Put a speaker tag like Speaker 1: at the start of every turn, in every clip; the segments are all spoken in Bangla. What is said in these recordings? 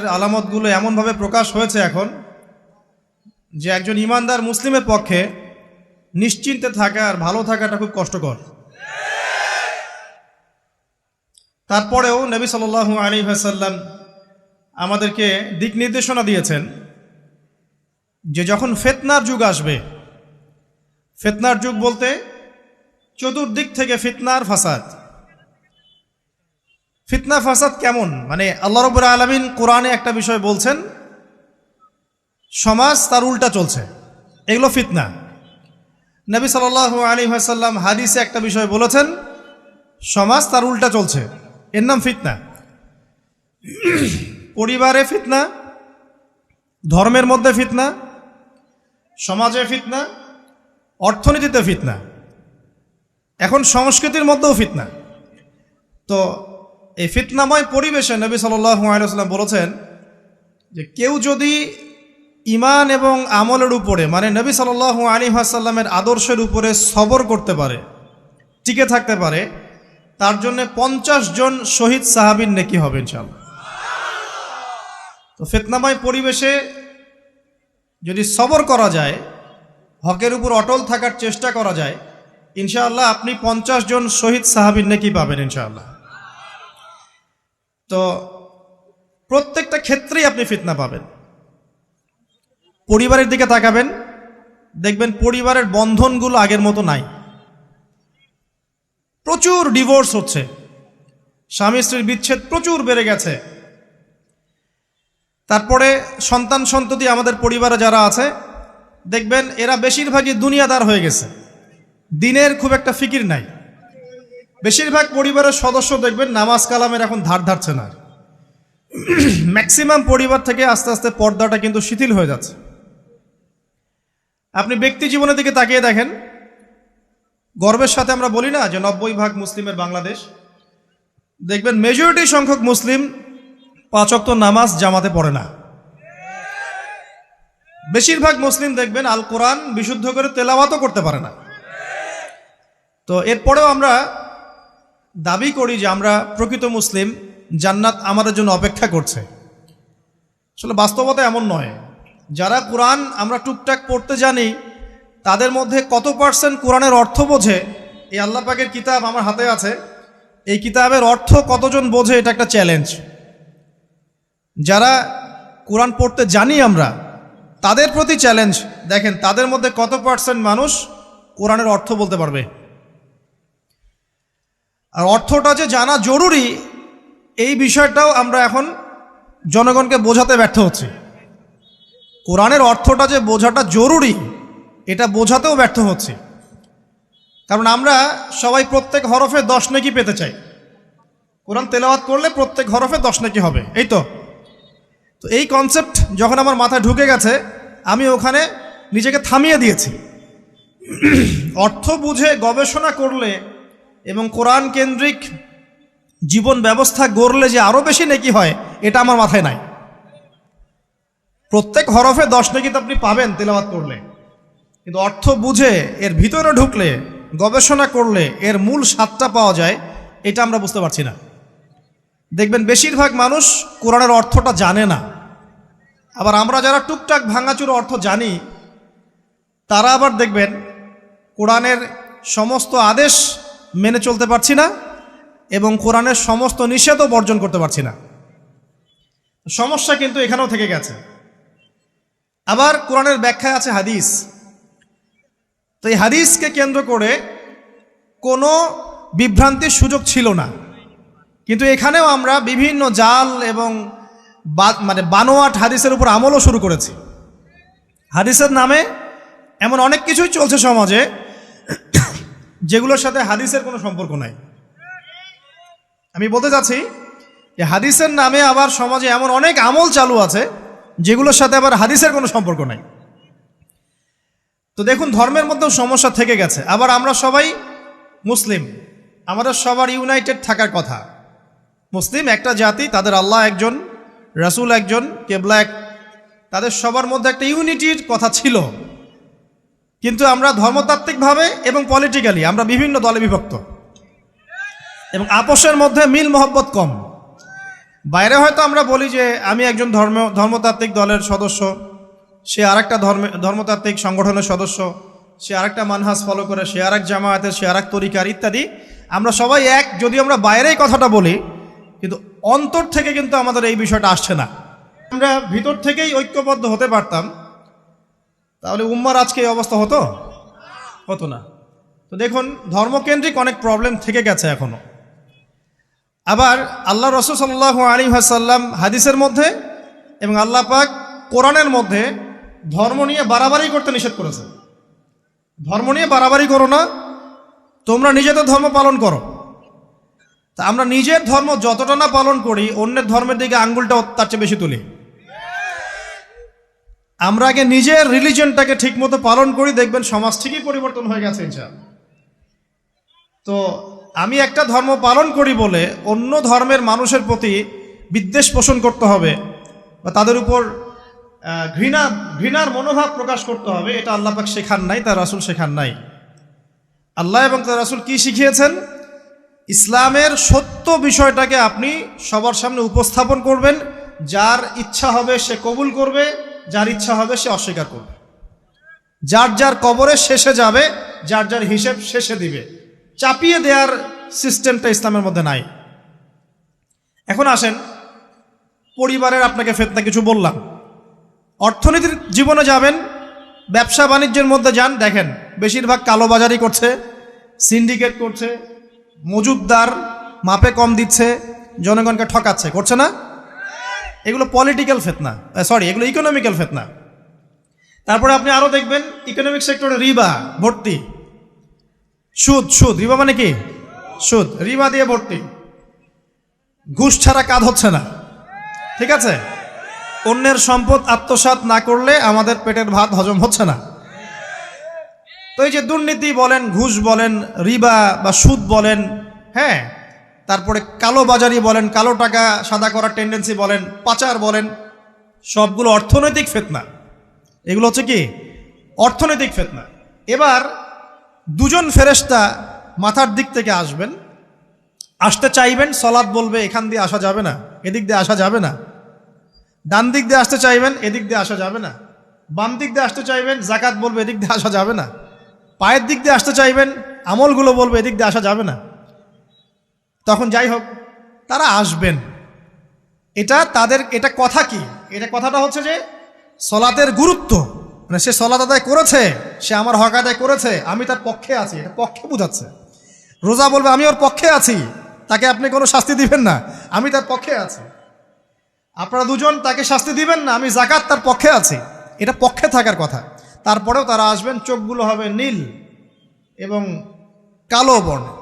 Speaker 1: আলামতগুলো এমনভাবে প্রকাশ হয়েছে এখন যে একজন ইমানদার মুসলিমের পক্ষে নিশ্চিন্তে থাকা আর ভালো থাকাটা খুব কষ্টকর। তারপরেও নবী সাল আলী সাল্লাম আমাদেরকে দিক নির্দেশনা দিয়েছেন যে যখন ফেতনার যুগ আসবে, ফেতনার যুগ বলতে চতুর্দিক থেকে ফিতনার ফাসাদ। ফিতনা ফাসাদ কেমন? মানে আল্লাহ রবুর আলমিন কোরআনে একটা বিষয় বলছেন, সমাজ তার উল্টা চলছে। এগুলো ফিতনা। নবী সাল আলী সাল্লাম হাদিসে একটা বিষয় বলেছেন, সমাজ তার উল্টা চলছে। এর নাম ফিতনা। পরিবারে ফিতনা, ধর্মের মধ্যে ফিতনা, সমাজে ফিতনা, অর্থনীতিতে ফিতনা। এখন সংস্কৃতির মধ্যেও ফিতনা। তো এই ফিতনাময় পরিবেশে নবী সাল্লাম বলেছেন যে কেউ যদি ইমান এবং আমলের উপরে মানে নবী সাল আলী আসাল্লামের আদর্শের উপরে সবর করতে পারে, টিকে থাকতে পারে, তার জন্য পঞ্চাশ জন শহীদ সাহাবিন নেকি হবে ইনশাল্লাহ তো ফিতনাময় পরিবেশে যদি সবর করা যায়, হকের উপর অটল থাকার চেষ্টা করা যায়, ইনশাআল্লাহ আপনি পঞ্চাশ জন শহীদ সাহাবিন নাকি পাবেন ইনশাআল্লাহ। তো প্রত্যেকটা ক্ষেত্রেই আপনি ফিতনা পাবেন। পরিবারের দিকে তাকাবেন, দেখবেন পরিবারের বন্ধনগুলো আগের মতো নাই। প্রচুর ডিভোর্স হচ্ছে, স্বামী স্ত্রীর বিচ্ছেদ প্রচুর বেড়ে গেছে। তারপরে সন্তান সন্ততি আমাদের পরিবারে যারা আছে, দেখবেন এরা বেশিরভাগই দুনিয়াদার হয়ে গেছে। দিনের খুব একটা ফিকির নাই। বেশিরভাগ পরিবারের সদস্য দেখবেন নামাজ কালামের এখন ধার ধারছে না। ম্যাক্সিমাম পরিবার থেকে আস্তে আস্তে পর্দাটা কিন্তু শিথিল হয়ে যাচ্ছে। আপনি ব্যক্তি জীবনের দিকে তাকিয়ে দেখেন। গর্বের সাথে আমরা বলি না যে নব্বই ভাগ মুসলিমের বাংলাদেশ। দেখবেন মেজরিটি সংখ্যক মুসলিম পাঁচক্ত নামাজ জামাতে পড়ে না। বেশিরভাগ মুসলিম দেখবেন আল কোরআন বিশুদ্ধ করে তেলাওয়াতও করতে পারে না। তো এরপরেও আমরা দাবি করি যে আমরা প্রকৃত মুসলিম, জান্নাত আমাদের জন্য অপেক্ষা করছে। আসলে বাস্তবতা এমন নয়। যারা কোরআন আমরা টুকটাক পড়তে জানি, তাদের মধ্যে কত পার্সেন্ট কোরআনের অর্থ বোঝে, এই আল্লাহ পাকের কিতাব আমার হাতে আছে। এই কিতাবের অর্থ কতজন বোঝে, এটা একটা চ্যালেঞ্জ যারা কোরআন পড়তে জানি আমরা, তাদের প্রতি চ্যালেঞ্জ দেখেন, তাদের মধ্যে কত পার্সেন্ট মানুষ কোরআনের অর্থ বলতে পারবে? আর অর্থটা যে জানা জরুরি, এই বিষয়টাও আমরা এখন জনগণকে বোঝাতে ব্যর্থ হচ্ছি। কোরআনের অর্থটা যে বোঝাটা জরুরি, এটা বোঝাতেও ব্যর্থ হচ্ছে। কারণ আমরা সবাই প্রত্যেক হরফে দশ নেকি পেতে চাই। কোরআন তেলাওয়াত করলে প্রত্যেক হরফে দশ নেকি হবে, এই তো। তো এই কনসেপ্ট যখন আমার মাথায় ঢুকে গেছে, আমি ওখানে নিজেকে থামিয়ে দিয়েছি। অর্থ বুঝে গবেষণা করলে এবং কোরআন কেন্দ্রিক জীবন ব্যবস্থা গড়লে যে আরও বেশি নেকি হয়, এটা আমার মাথায় নাই। প্রত্যেক হরফে দশ নেকি তো আপনি পাবেন তেলাওয়াত করলে। কিন্তু অর্থ বুঝে এর ভিতরে ঢুকলে, গবেষণা করলে এর মূল স্বাদটা পাওয়া যায়, এটা আমরা বুঝতে পারছি না। দেখবেন বেশিরভাগ মানুষ কোরআনের অর্থটা জানে না। আবার আমরা যারা টুকটাক ভাঙাচুর অর্থ জানি, তারা আবার দেখবেন কোরআনের সমস্ত আদেশ মেনে চলতে পারছি না এবং কোরআনের সমস্ত নিষেধও বর্জন করতে পারছি না। সমস্যা কিন্তু এখানেও থেকে গেছে। আবার কোরআনের ব্যাখ্যায় আছে হাদিস। তো এই হাদিসকে কেন্দ্র করে কোনো বিভ্রান্তির সুযোগ ছিল না। কিন্তু এখানেও আমরা বিভিন্ন জাল এবং মানে বানোয়াট হাদিসের উপর আমলও শুরু করেছি। হাদিসের নামে এমন অনেক কিছুই চলছে সমাজে। যেগুলোর সাথে হাদিসের কোনো সম্পর্ক নাই। আমি বলতে চাচ্ছি, যে হাদিসের নামে আবার সমাজে এমন অনেক আমল চালু আছে, যেগুলোর সাথে আবার হাদিসের কোনো সম্পর্ক নাই। তো দেখুন, ধর্মের মধ্যেও সমস্যা থেকে গেছে। আবার আমরা সবাই মুসলিম। আমাদের সবার ইউনাইটেড থাকার কথা। মুসলিম একটা জাতি, তাদের আল্লাহ একজন, রাসুল একজন, কেবলা এক তাদের সবার মধ্যে একটা ইউনিটির কথা ছিল। কিন্তু আমরা ধর্মতাত্ত্বিকভাবে এবং পলিটিক্যালি আমরা বিভিন্ন দলে বিভক্ত। এবং আপোষের মধ্যে মিল মহব্বত কম। বাইরে হয়তো আমরা বলি যে আমি একজন ধর্ম, ধর্মতাত্ত্বিক দলের সদস্য, সে আরেকটা ধর্মে, ধর্মতাত্ত্বিক সংগঠনের সদস্য, সে আরেকটা মানহাস ফলো করে, সে আর এক জামায়াতের, সে আর এক তরিকার ইত্যাদি। আমরা সবাই এক, যদি আমরা বাইরেই কথাটা বলি, কিন্তু অন্তর থেকে কিন্তু আমাদের এই বিষয়টা আসছে না। আমরা ভিতর থেকেই ঐক্যবদ্ধ হতে পারতাম তাহলে উম্মার আজকে এই অবস্থা হতো? হতো না। তো দেখুন, ধর্মকেন্দ্রিক অনেক প্রবলেম থেকে গেছে এখনও। আবার আল্লাহ রসুল সাল্লাহ আলী হাসাল্লাম হাদিসের মধ্যে এবং আল্লাহ পাক কোরআনের মধ্যে ধর্ম নিয়ে বাড়াবাড়ি করতে নিষেধ করেছে ধর্ম নিয়ে বাড়াবাড়ি করো না, তোমরা নিজেদের ধর্ম পালন করো। তা আমরা নিজের ধর্ম যতটা না পালন করি, অন্যের ধর্মের দিকে আঙ্গুলটা তার চেয়ে বেশি তুলি। আমরা আগে নিজের রিলিজনটাকে ঠিকমতো পালন করি, দেখবেন সমাজ ঠিকই পরিবর্তন হয়ে গেছে তো আমি একটা ধর্ম পালন করি বলে অন্য ধর্মের মানুষের প্রতি বিদ্বেষ পোষণ করতে হবে বা তাদের উপর ঘৃণা, ঘৃণার মনোভাব প্রকাশ করতে হবে, এটা আল্লাহ পাক শেখান নাই, তার রাসুল শেখান নাই। আল্লাহ এবং তার রাসুল কি শিখিয়েছেন? ইসলামের সত্য বিষয়টাকে আপনি সবার সামনে উপস্থাপন করবেন, যার ইচ্ছা হবে সে কবুল করবে যার ইচ্ছা হবে সে অস্বীকার করবে। যার যার কবরে শেষে যাবে, যার যার হিসেব শেষে দিবে। চাপিয়ে দেওয়ার সিস্টেমটা ইসলামের মধ্যে নাই। এখন আসেন, পরিবারের আপনাকে ফেতনা কিছু বললাম। অর্থনীতির জীবনে যাবেন, ব্যবসা বাণিজ্যের মধ্যে যান, দেখেন, বেশিরভাগ কালোবাজারি করছে সিন্ডিকেট করছে মজুদদার মাপে কম দিচ্ছে, জনগণকে ঠকাচ্ছে, করছে না? এগুলো পলিটিক্যাল ফেতনা সরি এগুলো ইকোনমিক্যাল ফেতনা তারপরে আপনি আরও দেখবেন ইকোনমিক সেক্টরে রিবা, ভর্তি। সুদ সুদ, রিবা মানে কি? সুদ, রিবা দিয়ে ভর্তি। ঘুষ ছাড়া কাজ হচ্ছে না। ঠিক আছে? অন্যের সম্পদ আত্মসাৎ না করলে আমাদের পেটের ভাত হজম হচ্ছে না। তো এই যে দুর্নীতি বলেন, ঘুষ বলেন, রিবা বা সুদ বলেন হ্যাঁ তারপরে কালো বাজারি বলেন, কালো টাকা সাদা করার টেন্ডেন্সি বলেন, পাচার বলেন, সবগুলো অর্থনৈতিক ফেতনা। এগুলো হচ্ছে কি? অর্থনৈতিক ফেতনা। এবার দুজন ফেরেশতা মাথার দিক থেকে আসবেন, আসতে চাইবেন সলাদ বলবে, এখান দিয়ে আসা যাবে না, এদিক দিয়ে আসা যাবে না। ডান দিক দিয়ে আসতে চাইবেন, এদিক দিয়ে আসা যাবে না। বাম দিক দিয়ে আসতে চাইবেন, জাকাত বলবে, এদিক দিয়ে আসা যাবে না। পায়ের দিক দিয়ে আসতে চাইবেন, আমলগুলো বলবে, এদিক দিয়ে আসা যাবে না। তখন যাই হোক, তারা আসবেন। এটা তাদের, এটা কথা কি? এটা কথাটা হচ্ছে যে, সলাতের গুরুত্ব। মানে সে সলাত আদায় করেছে, সে আমার হক আদায় করেছে, আমি তার পক্ষে আছি। এটা পক্ষে বোঝাচ্ছে। রোজা বলবে, আমি ওর পক্ষে আছি। তাকে আপনি কোনো শাস্তি দিবেন না। আমি তার পক্ষে আছি। আপনারা দুজন তাকে শাস্তি দিবেন না, আমি জাকাত তার পক্ষে আছি। এটা পক্ষে থাকার কথা। তারপরেও তারা আসবেন, চোখগুলো হবে নীল এবং কালো বর্ণ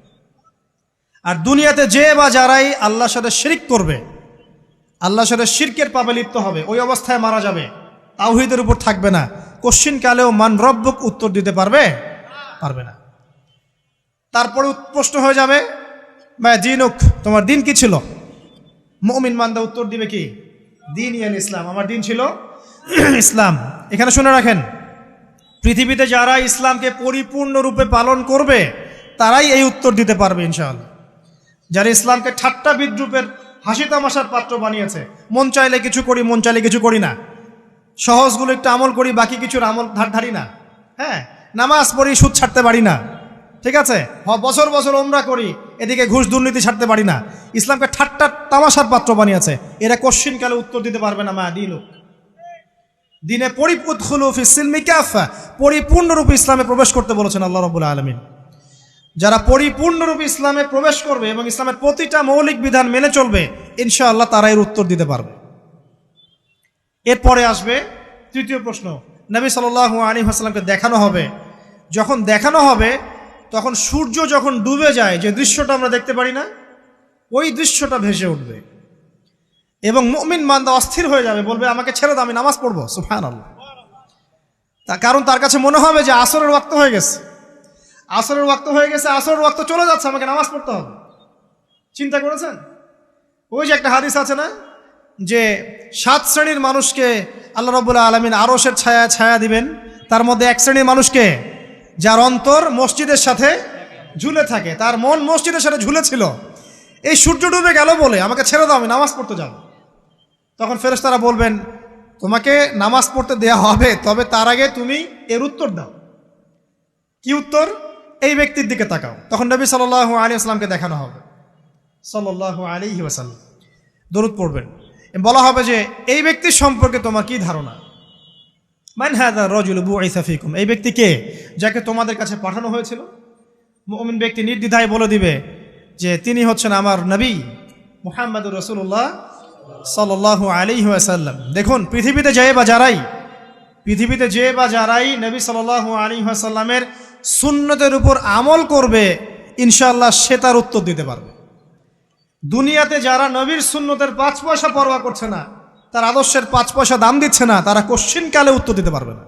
Speaker 1: আর দুনিয়াতে যে বা যারাই আল্লাহর সাথে শিরিক করবে, আল্লাহর সাথে শিরকের পাবে লিপ্ত হবে, ওই অবস্থায় মারা যাবে, তাওহিদের উপর থাকবে না। কোশ্চিন কালেও মান রব্বক উত্তর দিতে পারবে? পারবে না। তারপরে প্রশ্ন হয়ে যাবে, ভাই, দিনুক, তোমার দিন কি ছিল? মমিন মান্দা উত্তর দিবে কি? দিন ইয়ান ইসলাম। আমার দিন ছিল ইসলাম। এখানে শুনে রাখেন, পৃথিবীতে যারা ইসলামকে পরিপূর্ণরূপে পালন করবে, তারাই এই উত্তর দিতে পারবে, ইনশাআল্লাহ। যারা ইসলামকে ঠাট্টা বিদ্রুপের হাসি তামাশার পাত্র বানিয়েছে, মন চাইলে কিছু করি, মন চাইলে কিছু করি না। সহজগুলো একটু আমল করি, বাকি কিছুর আমল ধার ধারি না। হ্যাঁ নামাজ পড়ি, সুদ ছাড়তে পারি না। ঠিক আছে? বছর বছর ওমরা করি, এদিকে ঘুষ দুর্নীতি ছাড়তে পারি না। ইসলামকে ঠাট্টা তামাশার পাত্র বানিয়েছে, এরা কোশ্চিনকালে উত্তর দিতে পারবে না মা দিনুক দিনে পরিপুৎখুলু ফিসিলমি কাফা পরিপূর্ণরূপে ইসলামে প্রবেশ করতে বলেছেন আল্লাহ রবুল্লা আলমিন। যারা পরিপূর্ণরূপে ইসলামে প্রবেশ করবে এবং ইসলামের প্রতিটা মৌলিক বিধান মেনে চলবে, ইনশাআল্লাহ তারা এর উত্তর দিতে পারবে। এরপরে আসবে তৃতীয় প্রশ্ন। নবী সাল আলী হাসলামকে দেখানো হবে। যখন দেখানো হবে, তখন সূর্য যখন ডুবে যায়, যে দৃশ্যটা আমরা দেখতে পারি না, ওই দৃশ্যটা ভেসে উঠবে। এবং মুমিন মান্দা অস্থির হয়ে যাবে, বলবে, আমাকে ছেড়ে দাও, আমি নামাজ পড়ব। সুফান আল্লাহ কারণ তার কাছে মনে হবে যে আসরের ওয়াক্ত হয়ে গেছে। আসরের ওয়াক্ত হয়ে গেছে, আসরের ওয়াক্ত চলে যাচ্ছে, আমাকে নামাজ পড়তে হবে। চিন্তা করেছেন? ওই যে একটা হাদিস আছে না, যে সাত শ্রেণির মানুষকে আল্লাহ রবুল্লাহ আলমিন আরসের ছায়া ছায়া দিবেন। তার মধ্যে এক শ্রেণির মানুষকে, যার অন্তর মসজিদের সাথে ঝুলে থাকে, তার মন মসজিদের সাথে ঝুলেছিল। এই সূর্য ডুবে গেল বলে, আমাকে ছেড়ে দাও, আমি নামাজ পড়তে যাব। তখন ফেরেশতারা বলবেন, তোমাকে নামাজ পড়তে দেয়া হবে, তবে তার আগে তুমি এর উত্তর দাও। কি উত্তর? এই ব্যক্তির দিকে তাকাও। তখন নবী সাল্লাহ আলী আসলামকে দেখানো হবে। সাল্লাহ আলী ওয়াসাল্লাম। দরুদ পড়বেন। বলা হবে যে, এই ব্যক্তির সম্পর্কে তোমার কি ধারণা? মান হ্যাঁ রজুল বু ইসাফিকুম এই ব্যক্তি কে? যাকে তোমাদের কাছে পাঠানো হয়েছিল। মুমিন ব্যক্তি নির্দ্বিধায় বলে দিবে যে, তিনি হচ্ছেন আমার নবী মুহাম্মদুর রসুল্লাহ সাল্লাহ আলী ওয়াসাল্লাম। দেখুন, পৃথিবীতে যে বা যারাই, পৃথিবীতে যে বা যারাই নবী সাল্লাহ আলী ওয়াসাল্লামের সুন্নতের উপর আমল করবে, ইনশাআল্লাহ সে তার উত্তর দিতে পারবে। দুনিয়াতে যারা নবীর সুন্নতের পাঁচ পয়সা পরোয়া করছে না, তার আদর্শের পাঁচ পয়সা দাম দিচ্ছে না, তারা কোশ্চিনকালে উত্তর দিতে পারবে না।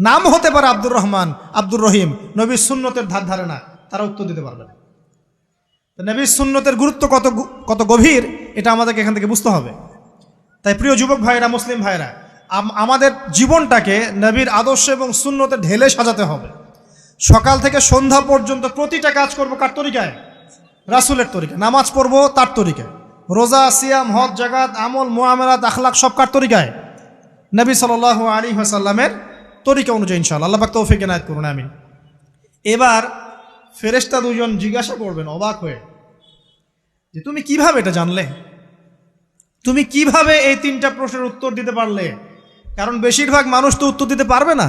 Speaker 1: নাম হতে পারে আব্দুর রহমান, আব্দুর রহিম, নবীর সুন্নতের ধার ধারে না, তারা উত্তর দিতে পারবে না। নবীর সুন্নতের গুরুত্ব কত কত গভীর, এটা আমাদেরকে এখান থেকে বুঝতে হবে। তাই প্রিয় যুবক ভাইরা, মুসলিম ভাইরা, আম- আমাদের জীবনটাকে নবীর আদর্শ এবং সুন্নতে ঢেলে সাজাতে হবে। সকাল থেকে সন্ধ্যা পর্যন্ত প্রতিটা কাজ করব কার তরিকায়? রাসুলের তরিকা নামাজ পড়ব তার তরিকায়। রোজা, সিয়াম, হজ জাগাত আমল মোয়ামেলাত আখলাক সব কার তরিকায়? নবী সাল আলী হাসাল্লামের তরিকা অনুযায়ী ইনশাল্লাহ আল্লাহ পাক তৌফিক এনায়ত করুন আমি এবার ফেরেশতা দুজন জিজ্ঞাসা করবেন, অবাক হয়ে, যে তুমি কীভাবে এটা জানলে? তুমি কীভাবে এই তিনটা প্রশ্নের উত্তর দিতে পারলে? কারণ বেশিরভাগ মানুষ তো উত্তর দিতে পারবে না।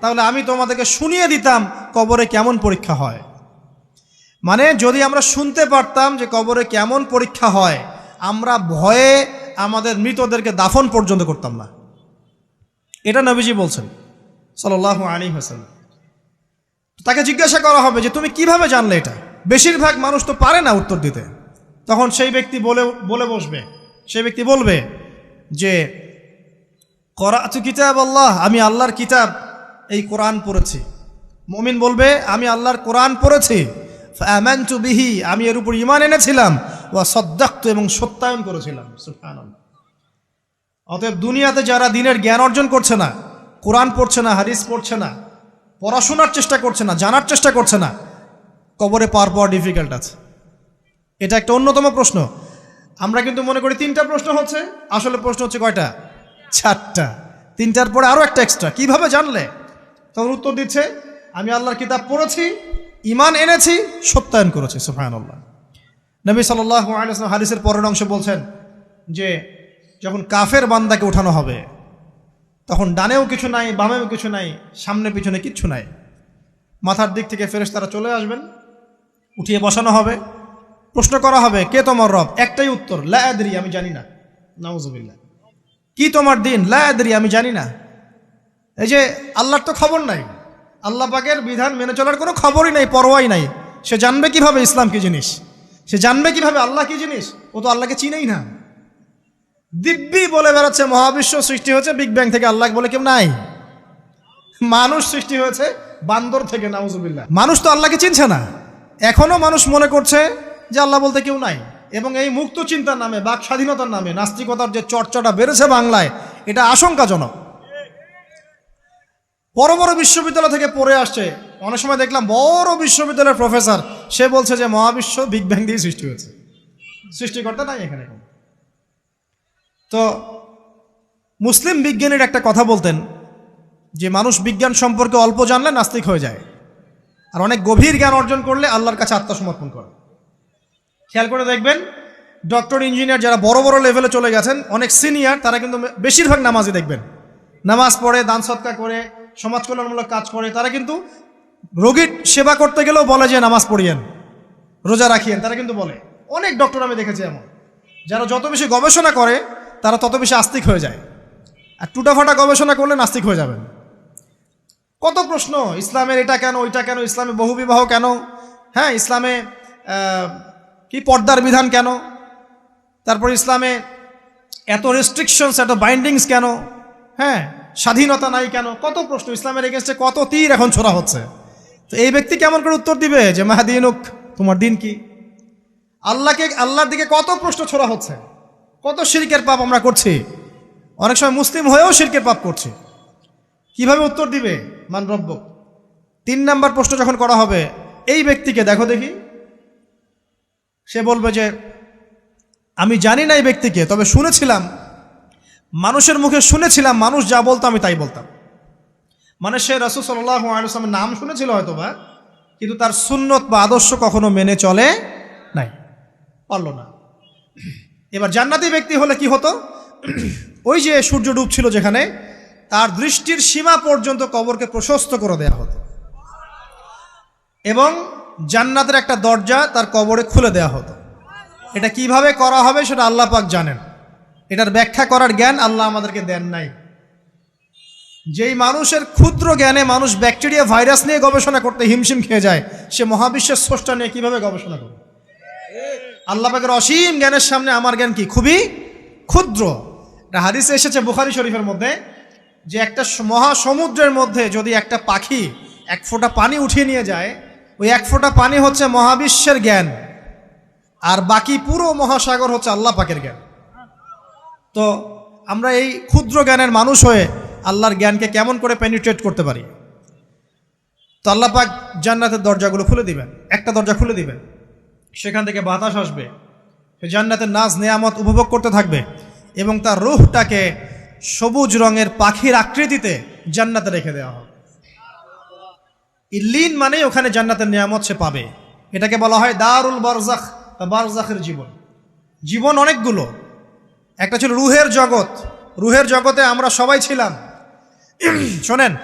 Speaker 1: তাহলে আমি তোমাদেরকে শুনিয়ে দিতাম কবরে কেমন পরীক্ষা হয়। মানে যদি আমরা শুনতে পারতাম যে কবরে কেমন পরীক্ষা হয়, আমরা ভয়ে আমাদের মৃতদেরকে দাফন পর্যন্ত করতাম না। এটা নবীজি বলছেন সাল্লাহ আলী হাসান তাকে জিজ্ঞাসা করা হবে যে, তুমি কীভাবে জানলে এটা? বেশিরভাগ মানুষ তো পারে না উত্তর দিতে। তখন সেই ব্যক্তি বলে বলে বসবে। সেই ব্যক্তি বলবে যে করা কিতাব আল্লাহ, আমি আল্লাহর কিতাব এই কোরআন পড়েছি। মমিন বলবে, আমি আল্লাহর কোরআন পড়েছি। বিহি, আমি এর উপর ইমান এনেছিলাম। ও সদ্দাক্ত, এবং সত্যায়ন করেছিলাম। অতএব দুনিয়াতে যারা দিনের জ্ঞান অর্জন করছে না, কোরআন পড়ছে না, হাদিস পড়ছে না, পড়াশোনার চেষ্টা করছে না, জানার চেষ্টা করছে না, কবরে পার পাওয়া ডিফিকাল্ট আছে। এটা একটা অন্যতম প্রশ্ন। আমরা কিন্তু মনে করি তিনটা প্রশ্ন হচ্ছে, আসলে প্রশ্ন হচ্ছে কয়টা? চারটা। তিনটার পরে আরও একটা এক্সট্রা কীভাবে জানলে? তখন উত্তর দিচ্ছে, আমি আল্লাহর কিতাব পড়েছি ইমান এনেছি, সত্যায়ন করেছি সুফায়ন আল্লাহ নবী সাল্লাহ আলিয়াল্লাম হাদিসের পরের অংশ বলছেন যে, যখন কাফের বান্দাকে ওঠানো হবে, তখন ডানেও কিছু নাই, বামেও কিছু নাই, সামনে পিছনে কিচ্ছু নাই। মাথার দিক থেকে ফেরেস তারা চলে আসবেন, উঠিয়ে বসানো হবে, প্রশ্ন করা হবে, কে তোমার রব? একটাই উত্তর লায়াদরি আমি জানি না। নাউজুবিল্লাহ। কি তোমার দিন? লায়াদরি আমি জানি না। এই যে আল্লাহর তো খবর নাই। আল্লাহ পাকের বিধান মেনে চলার কোনো খবরই নাই, পরোয়াই নাই। সে জানবে কীভাবে ইসলাম কি জিনিস? সে জানবে কীভাবে আল্লাহ কি জিনিস? ও তো আল্লাহকে চিনেই না। দিব্যি বলে বেড়াচ্ছে, মহাবিশ্ব সৃষ্টি হয়েছে বিগ ব্যাং থেকে আল্লাহ বলে কেউ নাই। মানুষ সৃষ্টি হয়েছে, বান্দর থেকে, নাউজুবিল্লাহ। মানুষ তো আল্লাহকে চিনছে না। এখনও মানুষ মনে করছে যে আল্লাহ বলতে কেউ নাই। এবং এই মুক্ত চিন্তার নামে, বাক স্বাধীনতার নামে, নাস্তিকতার যে চর্চাটা বেড়েছে বাংলায়, এটা আশঙ্কাজনক। বড় বড় বিশ্ববিদ্যালয় থেকে পড়ে আসছে। অনেক সময় দেখলাম বড় বিশ্ববিদ্যালয়ের প্রফেসর, সে বলছে যে মহাবিশ্ব বিগ ব্যাং দিয়ে সৃষ্টি হয়েছে। সৃষ্টিকর্তা নাই এখানে তো মুসলিম বিজ্ঞানীর একটা কথা বলতেন যে, মানুষ বিজ্ঞান সম্পর্কে অল্প জানলে নাস্তিক হয়ে যায়। আর অনেক গভীর জ্ঞান অর্জন করলে আল্লাহর কাছে আত্মসমর্পণ করে। খেয়াল করে দেখবেন, ডক্টর, ইঞ্জিনিয়ার যারা বড় বড় লেভেলে চলে গেছেন, অনেক সিনিয়র, তারা কিন্তু বেশিরভাগ নামাজই দেখবেন। নামাজ পড়ে, দান সৎকা করে সমাজ কল্যাণমূলক কাজ করে, তারা কিন্তু রোগীর সেবা করতে গেলেও বলে যে নামাজ পড়িয়েন, রোজা রাখিয়েন, তারা কিন্তু বলে। অনেক ডক্টর আমি দেখেছি এমন, যারা যত বেশি গবেষণা করে, তারা তত বেশি আস্তিক হয়ে যায়। আর টুটাফাটা গবেষণা করলে নাস্তিক হয়ে যাবেন। কত প্রশ্ন, ইসলামের এটা কেন, ওইটা কেন, ইসলামে বহুবিবাহ কেন হ্যাঁ ইসলামে কি পর্দার বিধান কেন, তারপর ইসলামে এত রেস্ট্রিকশনস এত বাইন্ডিংস কেন হ্যাঁ স্বাধীনতা নাই কেন? কত প্রশ্ন ইসলামের এগেনস্টে কত তীর এখন ছোড়া হচ্ছে? তো এই ব্যক্তি কেমন করে উত্তর দিবে যে মাহাদিনুক তোমার দিন কি? আল্লাহকে, আল্লাহর দিকে কত প্রশ্ন ছোড়া হচ্ছে? কত শিরকের পাপ আমরা করছি? অনেক সময় মুসলিম হয়েও শিরকের পাপ করছি। কীভাবে উত্তর দিবে? মান রব্য তিন নাম্বার প্রশ্ন যখন করা হবে, এই ব্যক্তিকে দেখো দেখি। সে বলবে যে, আমি জানি না এই ব্যক্তিকে, তবে শুনেছিলাম মানুষের মুখে শুনেছিলাম, মানুষ যা বলতো আমি তাই বলতাম। মানে সে রসুল সাল্লামের নাম শুনেছিল হয়তো বা, কিন্তু তার সুন্নত বা আদর্শ কখনো মেনে চলে নাই। পারল না। এবার জান্নাতি ব্যক্তি হলে কি হতো? ওই যে সূর্য ডুবছিল যেখানে, তার দৃষ্টির সীমা পর্যন্ত কবরকে প্রশস্ত করে দেয়া হতো। এবং জান্নাতের একটা দরজা তার কবরে খুলে দেয়া হতো। এটা কীভাবে করা হবে সেটা আল্লাহ পাক জানেন। এটার ব্যাখ্যা করার জ্ঞান আল্লাহ আমাদেরকে দেন নাই। যেই মানুষের ক্ষুদ্র জ্ঞানে মানুষ ব্যাকটেরিয়া, ভাইরাস নিয়ে গবেষণা করতে হিমশিম খেয়ে যায়, সে মহাবিশ্বের স্রষ্টা নিয়ে কীভাবে গবেষণা করবে? আল্লাহ পাকের অসীম জ্ঞানের সামনে আমার জ্ঞান কি? খুবই ক্ষুদ্র। একটা হাদিসে এসেছে বুখারি শরীফের মধ্যে যে একটা মহাসমুদ্রের মধ্যে যদি একটা পাখি এক ফোঁটা পানি উঠিয়ে নিয়ে যায়, ওই এক ফোঁটা পানি হচ্ছে মহাবিশ্বের জ্ঞান, আর বাকি পুরো মহাসাগর হচ্ছে আল্লাহ পাকের জ্ঞান। তো আমরা এই ক্ষুদ্র জ্ঞানের মানুষ হয়ে আল্লাহর জ্ঞানকে কেমন করে পেনিট্রেট করতে পারি? তো পাক জান্নাতের দরজাগুলো খুলে দিবেন, একটা দরজা খুলে দিবেন। সেখান থেকে বাতাস আসবে, সে জান্নাতের নাচ নেয়ামত উপভোগ করতে থাকবে এবং তার রুহটাকে সবুজ রঙের পাখির আকৃতিতে জান্নাতে রেখে দেওয়া হবে। ইল্লিন মানে ওখানে জান্নাতের নিয়ামত সে পাবে। এটাকে বলা হয় দারুল বারজাখ বারজাখের জীবন। জীবন অনেকগুলো একটা ছিল রুহের জগৎ। রুহের জগতে আমরা সবাই ছিলাম। শোনেন